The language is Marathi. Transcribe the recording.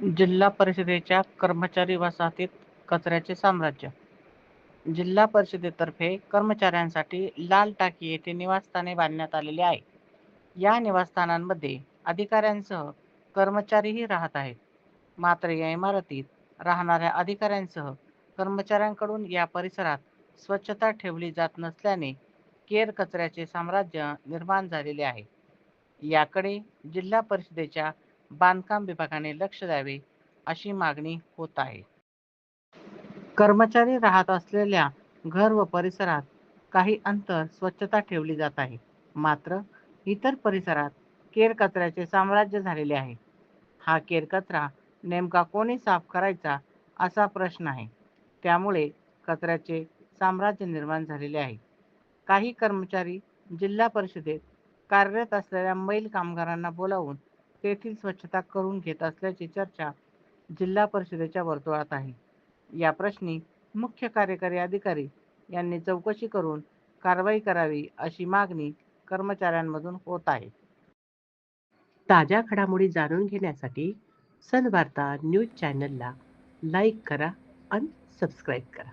जिल्हा परिषदेच्या कर्मचारी वसाहतीत कचऱ्याचे साम्राज्य. जिल्हा परिषदेतर्फे कर्मचाऱ्यांसाठी लाल टाकी येथे निवासस्थाने बांधण्यात आलेली आहे. या निवासस्थानांमध्ये अधिकाऱ्यांसह कर्मचारीही राहत आहेत. मात्र या इमारतीत राहणाऱ्या अधिकाऱ्यांसह कर्मचाऱ्यांकडून या परिसरात स्वच्छता ठेवली जात नसल्याने केर कचऱ्याचे साम्राज्य निर्माण झालेले आहे. याकडे जिल्हा परिषदेच्या बांधकाम विभागाने लक्ष द्यावे अशी मागणी होत आहे. कर्मचारी राहत असलेल्या घर व परिसरात काही अंतर स्वच्छता ठेवली जात आहे. मात्र इतर परिसरात केर कचऱ्याचे साम्राज्य झालेले आहे. हा केर कचरा नेमका कोणी साफ करायचा असा प्रश्न आहे. त्यामुळे कचऱ्याचे साम्राज्य निर्माण झालेले आहे. काही कर्मचारी जिल्हा परिषदेत कार्यरत असलेल्या मैल कामगारांना बोलावून तेथील स्वच्छता करून घेत असल्याची चर्चा जिल्हा परिषदेच्या वर्तुळात आहे. या प्रश्नी मुख्य कार्यकारी अधिकारी यांनी चौकशी करून कारवाई करावी अशी मागणी कर्मचाऱ्यांमधून होत आहे. ताज्या घडामोडी जाणून घेण्यासाठी सनवार्ता न्यूज चॅनलला लाईक करा आणि सबस्क्राईब करा.